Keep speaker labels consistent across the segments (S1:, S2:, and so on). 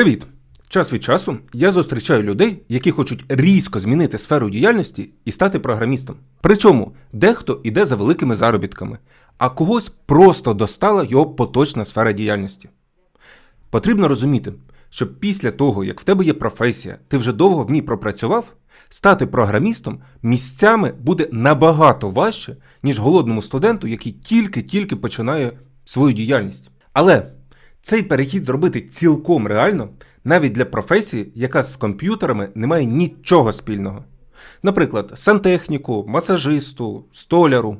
S1: Привіт! Час від часу я зустрічаю людей, які хочуть різко змінити сферу діяльності і стати програмістом. Причому дехто іде за великими заробітками, а когось просто достала його поточна сфера діяльності. Потрібно розуміти, що після того, як в тебе є професія, ти вже довго в ній пропрацював, стати програмістом місцями буде набагато важче, ніж голодному студенту, який тільки-тільки починає свою діяльність. Але цей перехід зробити цілком реально навіть для професії, яка з комп'ютерами не має нічого спільного. Наприклад, сантехніку, масажисту, столяру.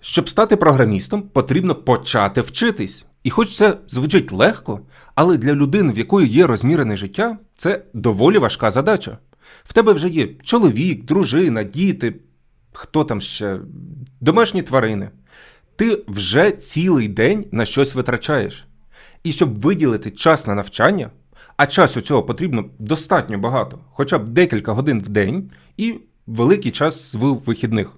S1: Щоб стати програмістом, потрібно почати вчитись. І хоч це звучить легко, але для людини, в якої є розмірене життя, це доволі важка задача. В тебе вже є чоловік, дружина, діти, хто там ще, домашні тварини. Ти вже цілий день на щось витрачаєш. І щоб виділити час на навчання, а часу цього потрібно достатньо багато, хоча б декілька годин в день і великий час з вихідних.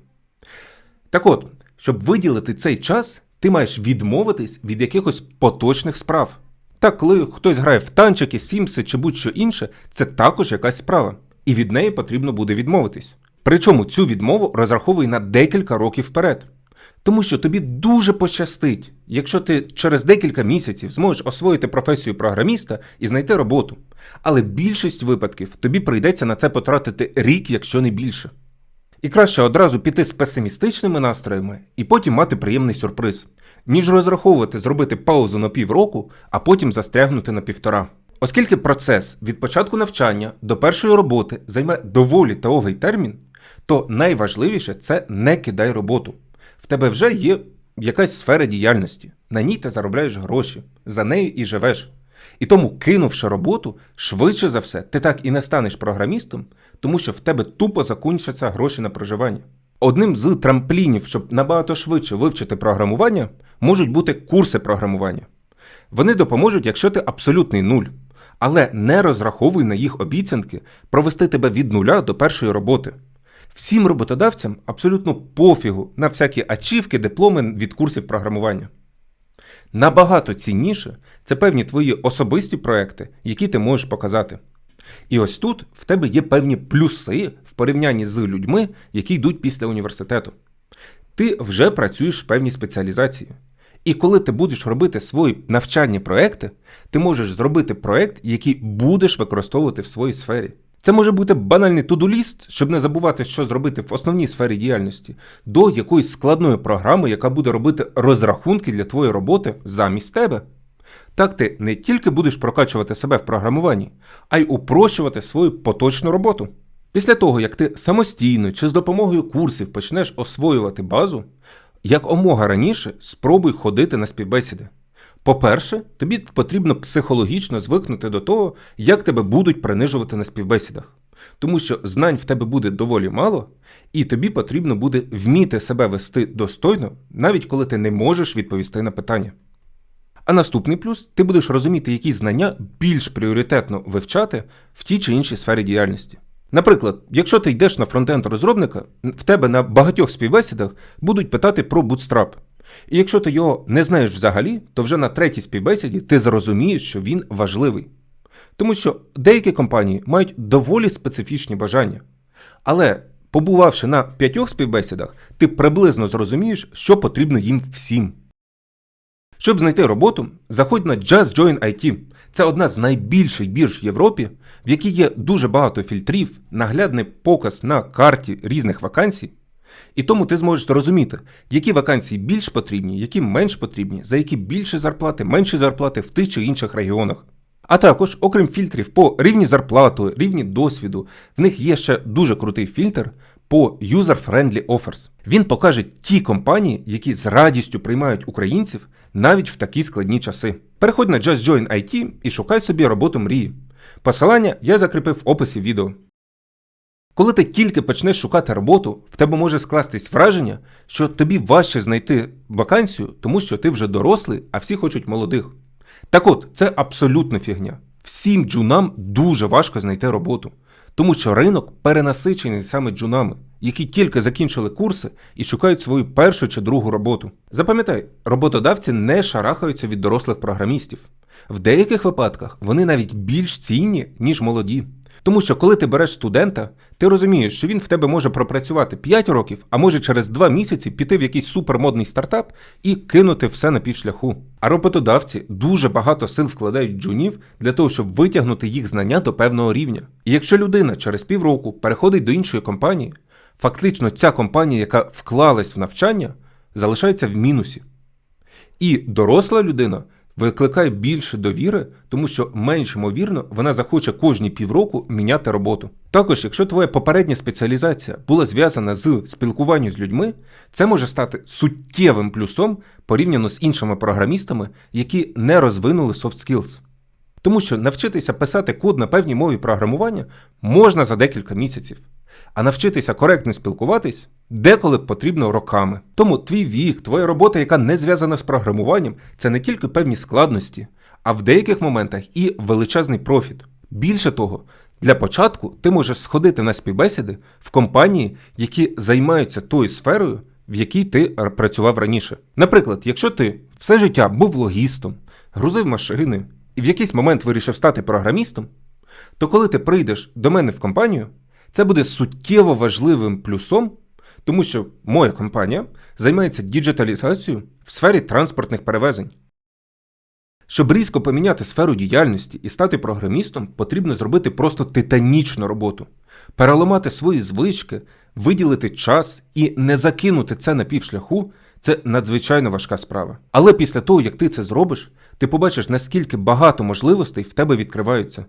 S1: Так от, щоб виділити цей час, ти маєш відмовитись від якихось поточних справ. Так, коли хтось грає в танчики, сімси чи будь-що інше, це також якась справа, і від неї потрібно буде відмовитись. Причому цю відмову розраховуй на декілька років вперед. Тому що тобі дуже пощастить, якщо ти через декілька місяців зможеш освоїти професію програміста і знайти роботу. Але більшість випадків тобі прийдеться на це потратити рік, якщо не більше. І краще одразу піти з песимістичними настроями і потім мати приємний сюрприз, ніж розраховувати зробити паузу на півроку, а потім застрягнути на півтора. Оскільки процес від початку навчання до першої роботи займе доволі довгий термін, то найважливіше це не кидай роботу. В тебе вже є якась сфера діяльності, на ній ти заробляєш гроші, за нею і живеш. І тому, кинувши роботу, швидше за все, ти так і не станеш програмістом, тому що в тебе тупо закінчаться гроші на проживання. Одним з трамплінів, щоб набагато швидше вивчити програмування, можуть бути курси програмування. Вони допоможуть, якщо ти абсолютний нуль, але не розраховуй на їх обіцянки провести тебе від нуля до першої роботи. Всім роботодавцям абсолютно пофігу на всякі ачівки, дипломи від курсів програмування. Набагато цінніше це певні твої особисті проекти, які ти можеш показати. І ось тут в тебе є певні плюси в порівнянні з людьми, які йдуть після університету. Ти вже працюєш в певній спеціалізації. І коли ти будеш робити свої навчальні проекти, ти можеш зробити проект, який будеш використовувати в своїй сфері. Це може бути банальний тудуліст, щоб не забувати, що зробити в основній сфері діяльності, до якоїсь складної програми, яка буде робити розрахунки для твоєї роботи замість тебе. Так ти не тільки будеш прокачувати себе в програмуванні, а й упрощувати свою поточну роботу. Після того, як ти самостійно чи з допомогою курсів почнеш освоювати базу, як омога раніше, спробуй ходити на співбесіди. По-перше, тобі потрібно психологічно звикнути до того, як тебе будуть принижувати на співбесідах. Тому що знань в тебе буде доволі мало, і тобі потрібно буде вміти себе вести достойно, навіть коли ти не можеш відповісти на питання. А наступний плюс ти будеш розуміти, які знання більш пріоритетно вивчати в тій чи іншій сфері діяльності. Наприклад, якщо ти йдеш на фронтенд розробника, в тебе на багатьох співбесідах будуть питати про Bootstrap. І якщо ти його не знаєш взагалі, то вже на третій співбесіді ти зрозумієш, що він важливий. Тому що деякі компанії мають доволі специфічні бажання. Але побувавши на п'ятьох співбесідах, ти приблизно зрозумієш, що потрібно їм всім. Щоб знайти роботу, заходь на Just Join IT. Це одна з найбільших бірж в Європі, в якій є дуже багато фільтрів, наглядний показ на карті різних вакансій. І тому ти зможеш зрозуміти, які вакансії більш потрібні, які менш потрібні, за які більше зарплати, менші зарплати в тих чи інших регіонах. А також, окрім фільтрів по рівні зарплати, рівні досвіду, в них є ще дуже крутий фільтр по User-Friendly Offers. Він покаже ті компанії, які з радістю приймають українців навіть в такі складні часи. Переходь на Just Join IT і шукай собі роботу мрії. Посилання я закріпив в описі відео. Коли ти тільки почнеш шукати роботу, в тебе може скластись враження, що тобі важче знайти вакансію, тому що ти вже дорослий, а всі хочуть молодих. Так от, це абсолютна фігня. Всім джунам дуже важко знайти роботу, тому що ринок перенасичений саме джунами, які тільки закінчили курси і шукають свою першу чи другу роботу. Запам'ятай, роботодавці не шарахаються від дорослих програмістів. В деяких випадках вони навіть більш цінні, ніж молоді. Тому що коли ти береш студента, ти розумієш, що він в тебе може пропрацювати 5 років, а може через 2 місяці піти в якийсь супермодний стартап і кинути все на півшляху. А роботодавці дуже багато сил вкладають джунів для того, щоб витягнути їх знання до певного рівня. І якщо людина через півроку переходить до іншої компанії, фактично ця компанія, яка вклалась в навчання, залишається в мінусі. І доросла людина викликає більше довіри, тому що менш ймовірно вона захоче кожні півроку міняти роботу. Також, якщо твоя попередня спеціалізація була зв'язана з спілкуванням з людьми, це може стати суттєвим плюсом порівняно з іншими програмістами, які не розвинули soft skills. Тому що навчитися писати код на певній мові програмування можна за декілька місяців, а навчитися коректно спілкуватись деколи потрібно роками. Тому твій вік, твоя робота, яка не зв'язана з програмуванням, це не тільки певні складності, а в деяких моментах і величезний профіт. Більше того, для початку ти можеш сходити на співбесіди в компанії, які займаються тою сферою, в якій ти працював раніше. Наприклад, якщо ти все життя був логістом, грузив машини і в якийсь момент вирішив стати програмістом, то коли ти прийдеш до мене в компанію, це буде суттєво важливим плюсом, тому що моя компанія займається діджиталізацією в сфері транспортних перевезень. Щоб різко поміняти сферу діяльності і стати програмістом, потрібно зробити просто титанічну роботу, переламати свої звички, виділити час і не закинути це на півшляху це надзвичайно важка справа. Але після того, як ти це зробиш, ти побачиш, наскільки багато можливостей в тебе відкриваються.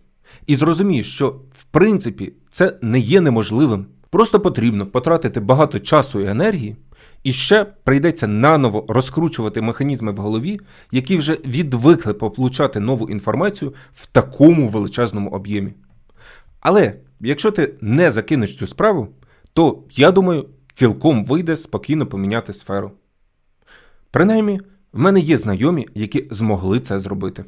S1: І зрозумієш, що в принципі це не є неможливим. Просто потрібно потратити багато часу і енергії, і ще прийдеться наново розкручувати механізми в голові, які вже відвикли получати нову інформацію в такому величезному об'ємі. Але якщо ти не закинеш цю справу, то я думаю, цілком вийде спокійно поміняти сферу. Принаймні, в мене є знайомі, які змогли це зробити.